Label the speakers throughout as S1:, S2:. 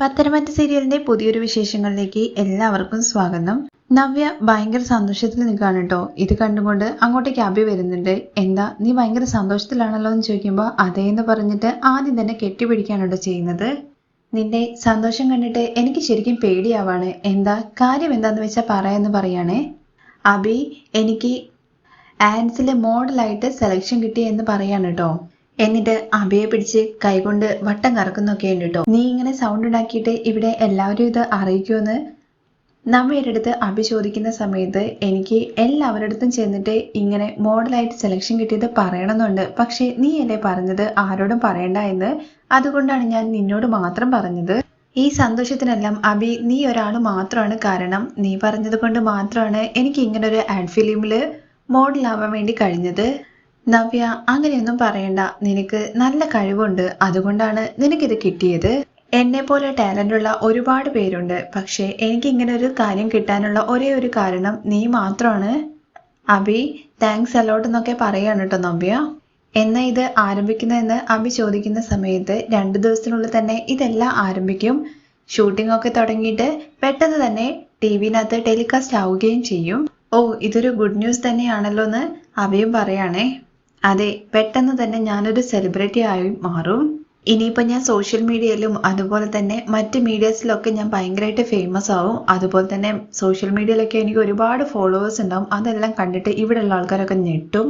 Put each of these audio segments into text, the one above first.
S1: പത്തനംതിട്ട സീരിയലിന്റെ പുതിയൊരു വിശേഷങ്ങളിലേക്ക് എല്ലാവർക്കും സ്വാഗതം. നവ്യ ഭയങ്കര സന്തോഷത്തിൽ നിൽക്കുകയാണ് കേട്ടോ. ഇത് കണ്ടുകൊണ്ട് അങ്ങോട്ടേക്ക് അഭി വരുന്നുണ്ട്. എന്താ നീ ഭയങ്കര സന്തോഷത്തിലാണല്ലോ എന്ന് ചോദിക്കുമ്പോൾ അതേ എന്ന് പറഞ്ഞിട്ട് ആദ്യം തന്നെ കെട്ടിപ്പിടിക്കാണ് കേട്ടോ ചെയ്യുന്നത്. നിന്റെ സന്തോഷം കണ്ടിട്ട് എനിക്ക് ശരിക്കും പേടിയാവാണ്. എന്താ കാര്യം എന്താന്ന് വെച്ചാൽ പറയാന്ന് പറയാണേ. അഭി എനിക്ക് ആൻസിലെ മോഡലായിട്ട് സെലക്ഷൻ കിട്ടി എന്ന് പറയാണ് കേട്ടോ. എന്നിട്ട് അഭയെ പിടിച്ച് കൈകൊണ്ട് വട്ടം കറക്കുന്നൊക്കെ ഉണ്ട് കേട്ടോ നീ ഇങ്ങനെ സൗണ്ട് ഉണ്ടാക്കിയിട്ട് ഇവിടെ എല്ലാവരും ഇത് അറിയിക്കുമെന്ന് നമ്മയുടെ അടുത്ത് അഭി ചോദിക്കുന്ന സമയത്ത് എനിക്ക് എല്ലാവരുടെ അടുത്തും ചെന്നിട്ട് ഇങ്ങനെ മോഡലായിട്ട് സെലക്ഷൻ കിട്ടിയത് പറയണമെന്നുണ്ട്. പക്ഷേ നീ എന്നെ പറഞ്ഞത് ആരോടും പറയണ്ട എന്ന്? അതുകൊണ്ടാണ് ഞാൻ നിന്നോട് മാത്രം പറഞ്ഞത്. ഈ സന്തോഷത്തിനെല്ലാം അഭി നീ ഒരാൾ മാത്രമാണ് കാരണം നീ പറഞ്ഞത് കൊണ്ട് മാത്രമാണ് എനിക്ക് ഇങ്ങനൊരു ആഡ് ഫിലിമിൽ മോഡലാവാൻ വേണ്ടി കഴിഞ്ഞത്. നവ്യ അങ്ങനെയൊന്നും പറയണ്ട. നിനക്ക് നല്ല കഴിവുണ്ട്. അതുകൊണ്ടാണ് നിനക്കിത് കിട്ടിയത്. എന്നെ പോലെ ടാലന്റ് ഉള്ള ഒരുപാട് പേരുണ്ട്. പക്ഷേ എനിക്ക് ഇങ്ങനെ ഒരു കാര്യം കിട്ടാനുള്ള ഒരേ ഒരു കാരണം നീ മാത്രമാണ് അഭി താങ്ക്സ് അലോട്ട് എന്നൊക്കെ പറയാണ് കേട്ടോ നവ്യ. എന്നാ ഇത് ആരംഭിക്കുന്നതെന്ന് അഭി ചോദിക്കുന്ന സമയത്ത് രണ്ട് ദിവസത്തിനുള്ളിൽ തന്നെ ഇതെല്ലാം ആരംഭിക്കും. ഷൂട്ടിംഗ് ഒക്കെ തുടങ്ങിയിട്ട് പെട്ടെന്ന് തന്നെ ടി വിനകത്ത് ടെലികാസ്റ്റ് ആവുകയും ചെയ്യും. ഓ ഇതൊരു ഗുഡ് ന്യൂസ് തന്നെയാണല്ലോ എന്ന് അഭയും പറയാണേ. അതെ പെട്ടെന്ന് തന്നെ ഞാനൊരു സെലിബ്രിറ്റി ആയി മാറും. ഇനിയിപ്പോൾ ഞാൻ സോഷ്യൽ മീഡിയയിലും അതുപോലെ തന്നെ മറ്റ് മീഡിയസിലൊക്കെ ഞാൻ ഭയങ്കരമായിട്ട് ഫേമസ് ആവും. അതുപോലെ തന്നെ സോഷ്യൽ മീഡിയയിലൊക്കെ എനിക്ക് ഒരുപാട് ഫോളോവേഴ്സ് ഉണ്ടാവും. അതെല്ലാം കണ്ടിട്ട് ഇവിടെയുള്ള ആൾക്കാരൊക്കെ ഞെട്ടും.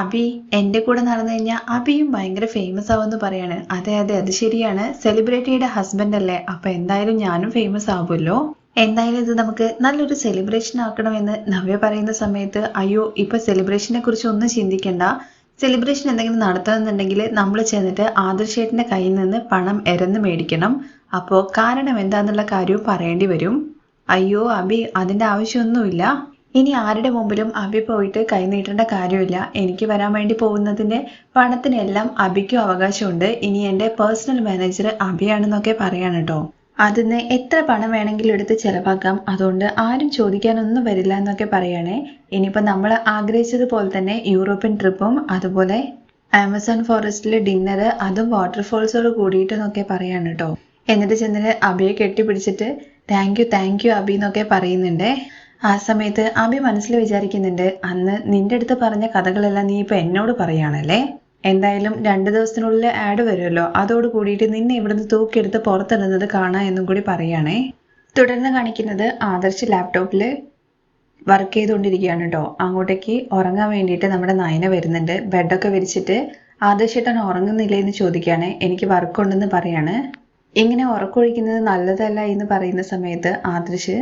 S1: അബി എന്റെ കൂടെ നടന്നു കഴിഞ്ഞാൽ അബിയും ഭയങ്കര ഫേമസ് ആവുമെന്ന് പറയാണ്. അതെ അതെ അത് ശരിയാണ്. സെലിബ്രിറ്റിയുടെ ഹസ്ബൻഡ് അല്ലേ? അപ്പൊ എന്തായാലും ഞാനും ഫേമസ് ആവുമല്ലോ. എന്തായാലും ഇത് നമുക്ക് നല്ലൊരു സെലിബ്രേഷൻ ആക്കണമെന്ന് നവ്യ പറയുന്ന സമയത്ത് അയ്യോ ഇപ്പൊ സെലിബ്രേഷനെ കുറിച്ച് ഒന്നും ചിന്തിക്കണ്ട. സെലിബ്രേഷൻ എന്തെങ്കിലും നടത്തണമെന്നുണ്ടെങ്കിൽ നമ്മൾ ചെന്നിട്ട് ആദർശേട്ടന്റെ കയ്യിൽ നിന്ന് പണം എരന്ന് മേടിക്കണം. അപ്പോൾ കാരണം എന്താന്നുള്ള കാര്യവും പറയേണ്ടി വരും. അയ്യോ അബി അതിന്റെ ആവശ്യമൊന്നുമില്ല. ഇനി ആരുടെ മുമ്പിലും അബി പോയിട്ട് കൈ നീട്ടേണ്ട കാര്യമില്ല. എനിക്ക് വരാൻ വേണ്ടി പോകുന്നതിന്റെ പണത്തിനെല്ലാം അബിക്കും അവകാശമുണ്ട്. ഇനി എന്റെ പേഴ്സണൽ മാനേജർ അബിയാണെന്നൊക്കെ പറയാണ് കേട്ടോ. അതിന് എത്ര പണം വേണമെങ്കിലും എടുത്ത് ചിലവാക്കാം. അതുകൊണ്ട് ആരും ചോദിക്കാനൊന്നും വരില്ല എന്നൊക്കെ പറയണേ. ഇനിയിപ്പോൾ നമ്മൾ ആഗ്രഹിച്ചതുപോലെ തന്നെ യൂറോപ്യൻ ട്രിപ്പും അതുപോലെ ആമസോൺ ഫോറസ്റ്റിലെ ഡിന്നർ അതും വാട്ടർഫോൾസോട് കൂടിയിട്ട് എന്നൊക്കെ പറയാണ് കേട്ടോ എന്നിട്ട് ചെന്നിട്ട് അബിയെ കെട്ടിപ്പിടിച്ചിട്ട് thank you thank you Abi എന്നൊക്കെ പറയുന്നുണ്ട്. ആ സമയത്ത് അബി മനസ്സിൽ വിചാരിക്കുന്നുണ്ട് അന്ന് നിന്റെ അടുത്ത് പറഞ്ഞ കഥകളെല്ലാം നീ ഇപ്പൊ എന്നോട് പറയാണല്ലേ എന്തായാലും രണ്ട് ദിവസത്തിനുള്ളിൽ ആഡ് വരുമല്ലോ. അതോട് കൂടിയിട്ട് നിന്നെ ഇവിടുന്ന് തൂക്കിയെടുത്ത് പുറത്തിടുന്നത് കാണാം എന്നും കൂടി പറയുകയാണേ തുടർന്ന് കാണിക്കുന്നത് ആദർശ് ലാപ്ടോപ്പിൽ വർക്ക് ചെയ്തുകൊണ്ടിരിക്കുകയാണ് കേട്ടോ അങ്ങോട്ടേക്ക് ഉറങ്ങാൻ വേണ്ടിയിട്ട് നമ്മുടെ നയന വരുന്നുണ്ട്. ബെഡൊക്കെ വിരിച്ചിട്ട് ആദർശേട്ടൻ ഉറങ്ങുന്നില്ല എന്ന് ചോദിക്കുകയാണ്. എനിക്ക് വർക്കുണ്ടെന്ന് പറയാണ്. ഇങ്ങനെ ഉറക്കൊഴിക്കുന്നത് നല്ലതല്ല എന്ന് പറയുന്ന സമയത്ത് ആദർശ്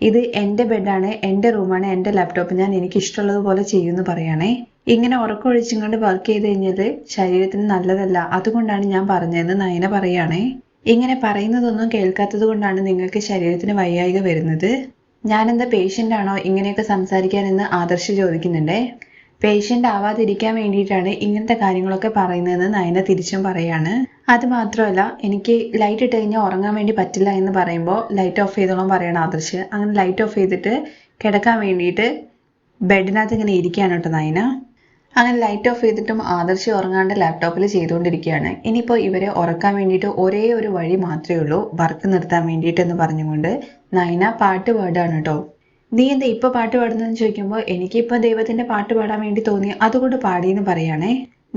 S1: ഇത് എന്റെ ബെഡാണ് എന്റെ റൂമാണ് എന്റെ ലാപ്ടോപ്പ് ഞാൻ എനിക്ക് ഇഷ്ടമുള്ളതുപോലെ ചെയ്യുമെന്ന് പറയുകയാണേ ഇങ്ങനെ ഉറക്കമൊഴിച്ചും കൊണ്ട് വർക്ക് ചെയ്ത് കഴിഞ്ഞത് ശരീരത്തിന് നല്ലതല്ല. അതുകൊണ്ടാണ് ഞാൻ പറഞ്ഞതെന്ന് നയന പറയുകയാണേ ഇങ്ങനെ പറയുന്നതൊന്നും കേൾക്കാത്തത് കൊണ്ടാണ് നിങ്ങൾക്ക് ശരീരത്തിന് വയ്യായിക വരുന്നത്. ഞാനെന്താ പേഷ്യന്റ് ആണോ? ഇങ്ങനെയൊക്കെ സംസാരിക്കാനെന്ന് ആദർശ് ചോദിക്കുന്നുണ്ടേ. പേഷ്യന്റ് ആവാതിരിക്കാൻ വേണ്ടിയിട്ടാണ് ഇങ്ങനത്തെ കാര്യങ്ങളൊക്കെ പറയുന്നതെന്ന് നയന തിരിച്ചും പറയാണ്. അത് മാത്രമല്ല എനിക്ക് ലൈറ്റ് ഇട്ട് കഴിഞ്ഞാൽ ഉറങ്ങാൻ വേണ്ടി പറ്റില്ല എന്ന് പറയുമ്പോൾ ലൈറ്റ് ഓഫ് ചെയ്തോളാം പറയണം ആദർശ്. അങ്ങനെ ലൈറ്റ് ഓഫ് ചെയ്തിട്ട് കിടക്കാൻ വേണ്ടിയിട്ട് ബെഡിനകത്ത് ഇങ്ങനെ ഇരിക്കുകയാണ് കേട്ടോ നയന. അങ്ങനെ ലൈറ്റ് ഓഫ് ചെയ്തിട്ടും ആദർശി ഉറങ്ങാണ്ട് ലാപ്ടോപ്പിൽ ചെയ്തുകൊണ്ടിരിക്കുകയാണ് ഇനിയിപ്പോൾ ഇവരെ ഉറക്കാൻ വേണ്ടിയിട്ട് ഒരേ ഒരു വഴി മാത്രമേ ഉള്ളൂ. വർക്ക് നിർത്താൻ വേണ്ടിയിട്ട് എന്ന് പറഞ്ഞുകൊണ്ട് നയന പാട്ട് പാടാണ് കേട്ടോ നീ എന്താ ഇപ്പൊ പാട്ട് പാടുന്നതെന്ന് ചോദിക്കുമ്പോൾ എനിക്കിപ്പോൾ ദൈവത്തിന്റെ പാട്ട് പാടാൻ വേണ്ടി തോന്നി അതുകൊണ്ട് പാടിയെന്ന് പറയുകയാണേ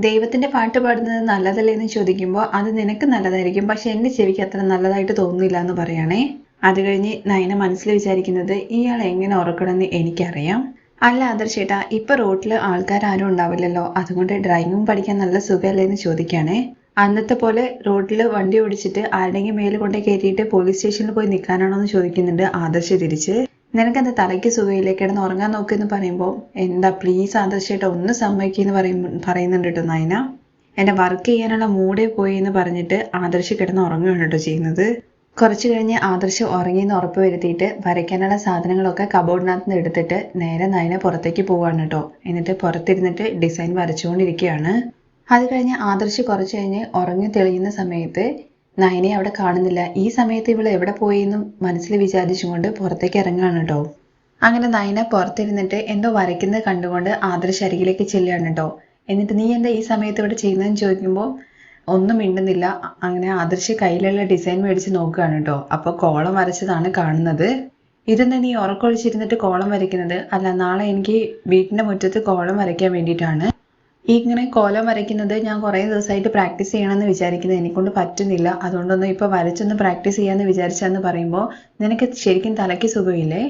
S1: ദൈവത്തിന്റെ പാട്ട് പാടുന്നത് നല്ലതല്ലേ എന്ന് ചോദിക്കുമ്പോൾ അത് നിനക്ക് നല്ലതായിരിക്കും. പക്ഷെ എന്റെ ചെവിക്ക് അത്ര നല്ലതായിട്ട് തോന്നുന്നില്ല എന്ന് പറയുകയാണേ അത് കഴിഞ്ഞ് നയന മനസ്സിൽ വിചാരിക്കുന്നത് ഇയാൾ എങ്ങനെ ഉറക്കണമെന്ന് എനിക്കറിയാം. അല്ല ആദർശേട്ടാ ഇപ്പൊ റോട്ടിൽ ആൾക്കാർ ആരും ഉണ്ടാവില്ലല്ലോ. അതുകൊണ്ട് ഡ്രൈവിംഗ് പഠിക്കാൻ നല്ല സുഖമല്ലേ എന്ന് ചോദിക്കുകയാണേ അന്നത്തെ പോലെ റോഡിൽ വണ്ടി ഓടിച്ചിട്ട് ആരുടെയെങ്കിലും മേലെ കൊണ്ടേ കയറ്റിയിട്ട് പോലീസ് സ്റ്റേഷനിൽ പോയി നിൽക്കാനാണോ എന്ന് ചോദിക്കുന്നുണ്ട് ആദർശ് തിരിച്ച്. നിനക്കെന്താ തലയ്ക്ക് സുഖയിലേക്ക് കിടന്ന് ഉറങ്ങാൻ നോക്കുമെന്ന് പറയുമ്പോൾ എന്താ പ്ലീസ് ആദർശേട്ടാ ഒന്ന് സമ്മതിക്കെന്ന് പറയും പറയുന്നുണ്ട് കേട്ടോ നയന. എന്നെ വർക്ക് ചെയ്യാനുള്ള മൂഡേ പോയി എന്ന് പറഞ്ഞിട്ട് ആദർശ് കിടന്ന് ഉറങ്ങുകയാണ് കേട്ടോ ചെയ്യുന്നത്. കുറച്ച് കഴിഞ്ഞ് ആദർശ് ഉറങ്ങിയെന്ന് ഉറപ്പ് വരുത്തിയിട്ട് വരയ്ക്കാനുള്ള സാധനങ്ങളൊക്കെ കബോർഡിനകത്ത് നിന്ന് എടുത്തിട്ട് നേരെ നയന പുറത്തേക്ക് പോവാണ് കേട്ടോ. എന്നിട്ട് പുറത്തിരുന്നിട്ട് ഡിസൈൻ വരച്ചുകൊണ്ടിരിക്കുകയാണ്. അത് കഴിഞ്ഞ് ആദർശ് കുറച്ച് കഴിഞ്ഞ് ഉറങ്ങി തെളിയുന്ന സമയത്ത് നയനെ അവിടെ കാണുന്നില്ല. ഈ സമയത്ത് ഇവൾ എവിടെ പോയി എന്നും മനസ്സിൽ വിചാരിച്ചുകൊണ്ട് പുറത്തേക്ക് ഇറങ്ങുകയാണ് കേട്ടോ. അങ്ങനെ നയന പുറത്തിരുന്നിട്ട് എന്തോ വരയ്ക്കുന്നത് കണ്ടുകൊണ്ട് ആദർശ് അരികിലേക്ക് ചെല്ലുകയാണ് കേട്ടോ. എന്നിട്ട് നീ എന്താ ഈ സമയത്ത് ഇവിടെ ചെയ്യുന്നതെന്ന് ചോദിക്കുമ്പോൾ ഒന്നും മിണ്ടുന്നില്ല. അങ്ങനെ ആദർശ് കയ്യിലുള്ള ഡിസൈൻ മേടിച്ച് നോക്കുകയാണ് കേട്ടോ. അപ്പോൾ കോളം വരച്ചതാണ് കാണുന്നത്. ഇതെന്താ നീ ഉറക്കൊഴിച്ചിരുന്നിട്ട് കോളം വരയ്ക്കുന്നത് അല്ല നാളെ എനിക്ക് വീട്ടിന്റെ മുറ്റത്ത് കോളം വരയ്ക്കാൻ വേണ്ടിയിട്ടാണ്. ഈ ഇങ്ങനെ കോലം വരയ്ക്കുന്നത് ഞാൻ കുറേ ദിവസമായിട്ട് പ്രാക്ടീസ് ചെയ്യണമെന്ന് വിചാരിക്കുന്നത് എന്നെക്കൊണ്ട് പറ്റുന്നില്ല. അതുകൊണ്ടൊന്നും ഇപ്പോൾ വരച്ചൊന്ന് പ്രാക്ടീസ് ചെയ്യാമെന്ന് വിചാരിച്ചാന്ന് പറയുമ്പോൾ നിനക്ക് ശരിക്കും തലയ്ക്ക് സുഖമില്ലേ?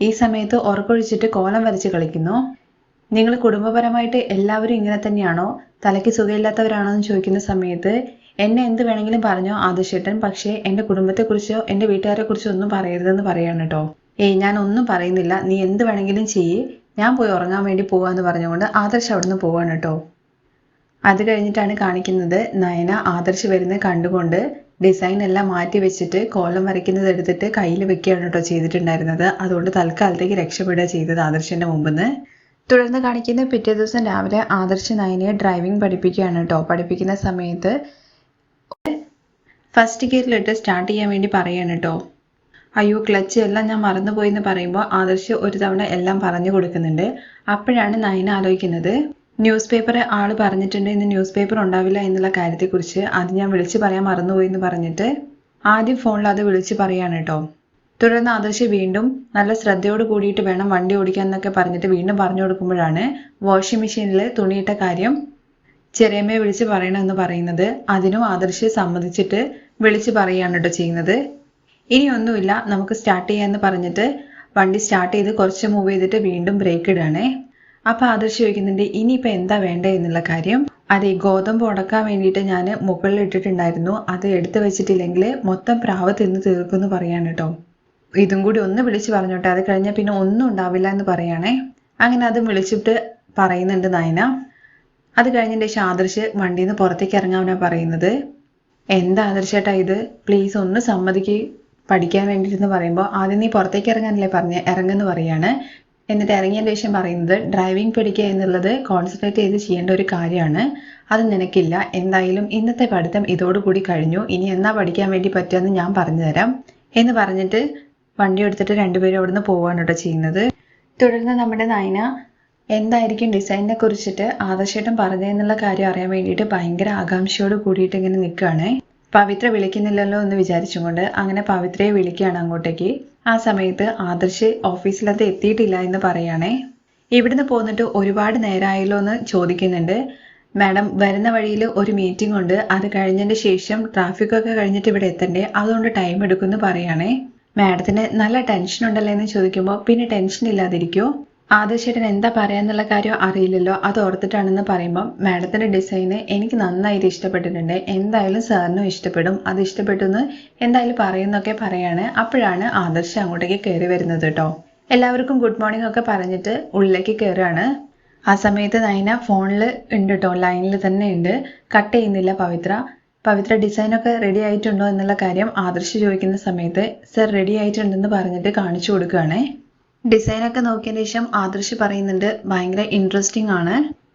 S1: ഈ സമയത്ത് ഉറക്കൊഴിച്ചിട്ട് കോലം വരച്ച് കളിക്കുന്നു? നിങ്ങൾ കുടുംബപരമായിട്ട് എല്ലാവരും ഇങ്ങനെ തന്നെയാണോ? തലയ്ക്ക് സുഖമില്ലാത്തവരാണോ എന്ന് ചോദിക്കുന്ന സമയത്ത് എന്നെ എന്ത് വേണമെങ്കിലും പറഞ്ഞോ ആദർശേട്ടൻ പക്ഷേ എന്റെ കുടുംബത്തെക്കുറിച്ചോ എന്റെ വീട്ടുകാരെക്കുറിച്ചോ ഒന്നും പറയരുതെന്ന് പറയാണ് കേട്ടോ ഏയ് ഞാൻ ഒന്നും പറയുന്നില്ല. നീ എന്ത് വേണമെങ്കിലും ചെയ്യ്. ഞാൻ പോയി ഉറങ്ങാൻ വേണ്ടി പോവാന്ന് പറഞ്ഞുകൊണ്ട് ആദർശ് അവിടുന്ന് പോവാണ് കേട്ടോ അത് കഴിഞ്ഞിട്ടാണ് കാണിക്കുന്നത് നയന ആദർശ് വരുന്നത് കണ്ടുകൊണ്ട് ഡിസൈൻ എല്ലാം മാറ്റി വെച്ചിട്ട് കോലം വരയ്ക്കുന്നത് എടുത്തിട്ട് കയ്യിൽ വെക്കുകയാണ് കേട്ടോ ചെയ്തിട്ടുണ്ടായിരുന്നത്. അതുകൊണ്ട് തൽക്കാലത്തേക്ക് രക്ഷപ്പെടുക ചെയ്തത് ആദർശിന്റെ മുമ്പിൽ നിന്ന് തുടർന്ന് കാണിക്കുന്ന പിറ്റേ ദിവസം രാവിലെ ആദർശ് നയനയെ ഡ്രൈവിംഗ് പഠിപ്പിക്കുകയാണ് കേട്ടോ പഠിപ്പിക്കുന്ന സമയത്ത് ഫസ്റ്റ് ഗിയറിലിട്ട് സ്റ്റാർട്ട് ചെയ്യാൻ വേണ്ടി പറയാണ് കേട്ടോ അയ്യോ ക്ലച്ച് എല്ലാം ഞാൻ മറന്നുപോയി എന്ന് പറയുമ്പോൾ ആദർശ് ഒരു തവണ എല്ലാം പറഞ്ഞു കൊടുക്കുന്നുണ്ട്. അപ്പോഴാണ് നയന ആലോചിക്കുന്നത് ന്യൂസ് പേപ്പർ ആൾ പറഞ്ഞിട്ടുണ്ട് ഇന്ന് ന്യൂസ് പേപ്പർ ഉണ്ടാവില്ല എന്നുള്ള കാര്യത്തെക്കുറിച്ച്. അത് ഞാൻ വിളിച്ച് പറയാൻ മറന്നുപോയി എന്ന് പറഞ്ഞിട്ട് ആദ്യം ഫോണിൽ അത് വിളിച്ച് പറയാണ് കേട്ടോ തുടർന്ന് ആദർശ് വീണ്ടും നല്ല ശ്രദ്ധയോട് കൂടിയിട്ട് വേണം വണ്ടി ഓടിക്കാൻ എന്നൊക്കെ പറഞ്ഞിട്ട് വീണ്ടും പറഞ്ഞു കൊടുക്കുമ്പോഴാണ് വാഷിംഗ് മെഷീനിൽ തുണിയിട്ട കാര്യം ചെറിയമ്മയെ വിളിച്ച് പറയണമെന്ന് പറയുന്നത്. അതിനും ആദർശ് സമ്മതിച്ചിട്ട് വിളിച്ച് പറയുകയാണ് കേട്ടോ ചെയ്യുന്നത്. ഇനി ഒന്നുമില്ല നമുക്ക് സ്റ്റാർട്ട് ചെയ്യാന്ന് പറഞ്ഞിട്ട് വണ്ടി സ്റ്റാർട്ട് ചെയ്ത് കുറച്ച് മൂവ് ചെയ്തിട്ട് വീണ്ടും ബ്രേക്ക് ഇടുകയാണേ. അപ്പൊ ആദർശ് ചോദിക്കുന്നുണ്ട് ഇനിയിപ്പോ എന്താ വേണ്ടേ എന്നുള്ള കാര്യം. അതെ ഗോതമ്പ് ഉടക്കാൻ വേണ്ടിയിട്ട് ഞാൻ മുകളിൽ ഇട്ടിട്ടുണ്ടായിരുന്നു. അത് എടുത്തു വെച്ചിട്ടില്ലെങ്കിൽ മൊത്തം പ്രാവ് തിന്ന് തീർക്കുമെന്ന് പറയാണ് കേട്ടോ. ഇതും കൂടി ഒന്ന് വിളിച്ച് പറഞ്ഞോട്ടെ. അത് കഴിഞ്ഞാൽ പിന്നെ ഒന്നും ഉണ്ടാവില്ല എന്ന് പറയാണേ. അങ്ങനെ അതും വിളിച്ചിട്ട് പറയുന്നുണ്ട് നയന. അത് കഴിഞ്ഞിട്ട് ആദർശ് വണ്ടിയിൽ നിന്ന് പുറത്തേക്ക് ഇറങ്ങാനാ പറയുന്നത്. എന്താ ആദർശേട്ടാ ഇത്? പ്ലീസ് ഒന്ന് സമ്മതിക്ക് പഠിക്കാൻ വേണ്ടിയിട്ടെന്ന് പറയുമ്പോൾ ആദ്യം നീ പുറത്തേക്ക് ഇറങ്ങാനല്ലേ പറഞ്ഞ? ഇറങ്ങുന്നു പറയാണ്. എന്നിട്ട് ഇറങ്ങിയ ശേഷം പറയുന്നത് ഡ്രൈവിംഗ് പഠിക്കുക എന്നുള്ളത് കോൺസെൻട്രേറ്റ് ചെയ്ത് ചെയ്യേണ്ട ഒരു കാര്യമാണ്. അത് നിനക്കില്ല. എന്തായാലും ഇന്നത്തെ പഠിത്തം ഇതോടുകൂടി കഴിഞ്ഞു. ഇനി എന്നാ പഠിക്കാൻ വേണ്ടി പറ്റുമെന്ന് ഞാൻ പറഞ്ഞുതരാം. എന്ന് പറഞ്ഞിട്ട് വണ്ടി എടുത്തിട്ട് രണ്ടുപേരും അവിടുന്ന് പോവാണ് കേട്ടോ ചെയ്യുന്നത്. തുടർന്ന് നമ്മുടെ നയന എന്തായിരിക്കും ഡിസൈനിനെ കുറിച്ചിട്ട് ആദർശേട്ടൻ പറഞ്ഞതെന്നുള്ള കാര്യം അറിയാൻ വേണ്ടിയിട്ട് ഭയങ്കര ആകാംക്ഷയോട് കൂടിയിട്ട് ഇങ്ങനെ നിൽക്കുകയാണ്. പവിത്ര വിളിക്കുന്നില്ലല്ലോ എന്ന് വിചാരിച്ചുകൊണ്ട് അങ്ങനെ പവിത്രയെ വിളിക്കുകയാണ് അങ്ങോട്ടേക്ക്. ആ സമയത്ത് ആദർശ് ഓഫീസിലത് എത്തിയിട്ടില്ല എന്ന് പറയുകയാണേ. ഇവിടുന്ന് പോന്നിട്ട് ഒരുപാട് നേരമായല്ലോ എന്ന് ചോദിക്കുന്നുണ്ട്. മാഡം വരുന്ന വഴിയിൽ ഒരു മീറ്റിംഗ് ഉണ്ട്. അത് കഴിഞ്ഞതിന് ശേഷം ട്രാഫിക് ഒക്കെ കഴിഞ്ഞിട്ട് ഇവിടെ എത്തണ്ടേ? അതുകൊണ്ട് ടൈം എടുക്കുമെന്ന് പറയുകയാണേ. മാഡത്തിന് നല്ല ടെൻഷൻ ഉണ്ടല്ലോ എന്ന് ചോദിക്കുമ്പോൾ പിന്നെ ടെൻഷൻ ഇല്ലാതിരിക്കോ. ആദർശേട്ടൻ എന്താ പറയാന്നുള്ള കാര്യം അറിയില്ലല്ലോ. അത് ഓർത്തിട്ടാണെന്ന് പറയുമ്പോൾ മാഡത്തിന്റെ ഡിസൈന് എനിക്ക് നന്നായിട്ട് ഇഷ്ടപ്പെട്ടിട്ടുണ്ട്. എന്തായാലും സാറിനും ഇഷ്ടപ്പെടും. അത് ഇഷ്ടപ്പെട്ടെന്ന് എന്തായാലും പറയുന്നൊക്കെ പറയാണ്. അപ്പോഴാണ് ആദർശ് അങ്ങോട്ടേക്ക് കയറി വരുന്നത് കേട്ടോ. എല്ലാവർക്കും ഗുഡ് മോർണിംഗ് ഒക്കെ പറഞ്ഞിട്ട് ഉള്ളിലേക്ക് കയറുകയാണ് ആ സമയത്ത് നയന ഫോണിൽ ഉണ്ട് കേട്ടോ. ലൈനിൽ തന്നെ ഉണ്ട്. കട്ട് ചെയ്യുന്നില്ല പവിത്ര. പവിത്ര ഡിസൈനൊക്കെ റെഡി ആയിട്ടുണ്ടോ എന്നുള്ള കാര്യം ആദർശ് ചോദിക്കുന്ന സമയത്ത് സർ റെഡി ആയിട്ടുണ്ടെന്ന് പറഞ്ഞിട്ട് കാണിച്ചു കൊടുക്കുകയാണേ ഡിസൈനൊക്കെ നോക്കിയതിന് ശേഷം ആദർശ് പറയുന്നുണ്ട് ഭയങ്കര ഇൻട്രസ്റ്റിംഗ് ആണ്.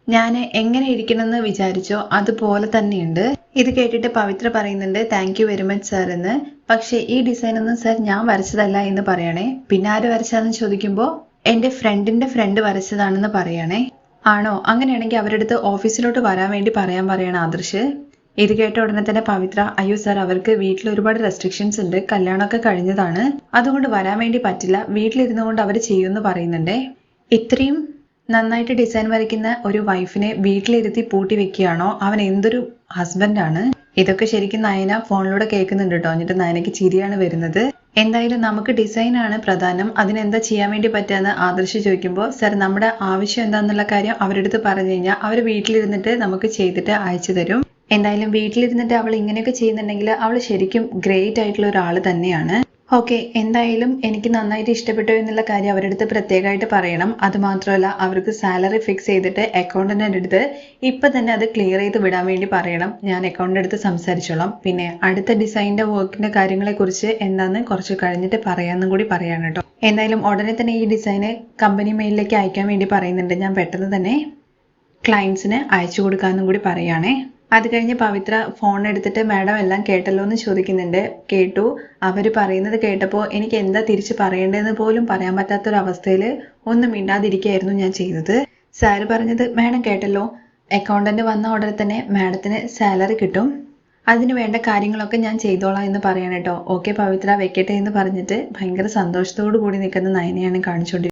S1: ഞാൻ എങ്ങനെ ഇരിക്കണമെന്ന് വിചാരിച്ചോ അതുപോലെ തന്നെയുണ്ട്. ഇത് കേട്ടിട്ട് പവിത്ര പറയുന്നുണ്ട് thank you very much sir എന്ന്. പക്ഷേ ഈ ഡിസൈൻ ഒന്നും സാർ ഞാൻ വരച്ചതല്ല എന്ന് പറയണേ. പിന്നെ ആര് വരച്ചതെന്ന് ചോദിക്കുമ്പോൾ എന്റെ ഫ്രണ്ടിന്റെ ഫ്രണ്ട് വരച്ചതാണെന്ന് പറയണേ. ആണോ? അങ്ങനെയാണെങ്കിൽ അവരുടെ അടുത്ത് ഓഫീസിലോട്ട് വരാൻ വേണ്ടി പറയാൻ പറയണം ആദർശ്. ഇത് കേട്ട ഉടനെ തന്നെ പവിത്ര അയ്യോ സാർ അവർക്ക് വീട്ടിൽ ഒരുപാട് റെസ്ട്രിക്ഷൻസ് ഉണ്ട്. കല്യാണമൊക്കെ കഴിഞ്ഞതാണ്. അതുകൊണ്ട് വരാൻ വേണ്ടി പറ്റില്ല. വീട്ടിലിരുന്നു കൊണ്ട് അവർ ചെയ്യുമെന്ന് പറയുന്നുണ്ടേ. ഇത്രയും നന്നായിട്ട് ഡിസൈൻ വരയ്ക്കുന്ന ഒരു വൈഫിനെ വീട്ടിലിരുത്തി പൂട്ടി വെക്കുകയാണോ? അവൻ എന്തൊരു ഹസ്ബൻഡാണ് ഇതൊക്കെ ശരിക്കും നയന ഫോണിലൂടെ കേൾക്കുന്നുണ്ട് കേട്ടോ എന്നിട്ട് നയനയ്ക്ക് ചിരിയാണ് വരുന്നത്. എന്തായാലും നമുക്ക് ഡിസൈനാണ് പ്രധാനം. അതിനെന്താ ചെയ്യാൻ വേണ്ടി പറ്റുകയെന്ന് ആദർശ് ചോദിക്കുമ്പോൾ സർ നമ്മുടെ ആവശ്യം എന്താണെന്നുള്ള കാര്യം അവരുടെ അടുത്ത് പറഞ്ഞു കഴിഞ്ഞാൽ അവർ വീട്ടിലിരുന്നിട്ട് നമുക്ക് ചെയ്തിട്ട് അയച്ചു തരും. എന്തായാലും വീട്ടിലിരുന്നിട്ട് അവൾ ഇങ്ങനെയൊക്കെ ചെയ്യുന്നുണ്ടെങ്കിൽ അവൾ ശരിക്കും ഗ്രേറ്റ് ആയിട്ടുള്ള ഒരാൾ തന്നെയാണ്. ഓക്കെ എന്തായാലും എനിക്ക് നന്നായിട്ട് ഇഷ്ടപ്പെട്ടു എന്നുള്ള കാര്യം അവരുടെ അടുത്ത് പ്രത്യേകമായിട്ട് പറയണം. അതുമാത്രമല്ല അവർക്ക് സാലറി ഫിക്സ് ചെയ്തിട്ട് അക്കൗണ്ടിന്റെ അടുത്ത് ഇപ്പം തന്നെ അത് ക്ലിയർ ചെയ്ത് വിടാൻ വേണ്ടി പറയണം. ഞാൻ അക്കൗണ്ടിന്റെ അടുത്ത് സംസാരിച്ചോളാം. പിന്നെ അടുത്ത ഡിസൈനിന്റെ വർക്കിന്റെ കാര്യങ്ങളെക്കുറിച്ച് എന്താണെന്ന് കുറച്ച് കഴിഞ്ഞിട്ട് പറയാമെന്നും കൂടി പറയാണ് കേട്ടോ. എന്തായാലും ഉടനെ തന്നെ ഈ ഡിസൈന് കമ്പനി മെയിലിലേക്ക് അയക്കാൻ വേണ്ടി പറയുന്നുണ്ട്. ഞാൻ പെട്ടെന്ന് തന്നെ ക്ലയൻസിന് അയച്ചു കൊടുക്കാമെന്നും കൂടി പറയുകയാണേ. അത് കഴിഞ്ഞ് പവിത്ര ഫോൺ എടുത്തിട്ട് മാഡം എല്ലാം കേട്ടല്ലോ എന്ന് ചോദിക്കുന്നുണ്ട്. കേട്ടു. അവർ പറയുന്നത് കേട്ടപ്പോൾ എനിക്ക് എന്താ തിരിച്ച് പറയേണ്ടതെന്ന് പോലും പറയാൻ പറ്റാത്തൊരവസ്ഥയിൽ ഒന്നും മിണ്ടാതിരിക്കുകയായിരുന്നു ഞാൻ ചെയ്തത്. സാറ് പറഞ്ഞത് മാഡം കേട്ടല്ലോ. അക്കൗണ്ടന്റ് വന്ന ഉടനെ തന്നെ മാഡത്തിന് സാലറി കിട്ടും. അതിന് വേണ്ട കാര്യങ്ങളൊക്കെ ഞാൻ ചെയ്തോളാം എന്ന് പറയണം കേട്ടോ ഓക്കെ പവിത്ര വെക്കട്ടെ എന്ന് പറഞ്ഞിട്ട് ഭയങ്കര സന്തോഷത്തോടു കൂടി നിൽക്കുന്ന നയനയാണ് കാണിച്ചുകൊണ്ടിരിക്കുന്നത്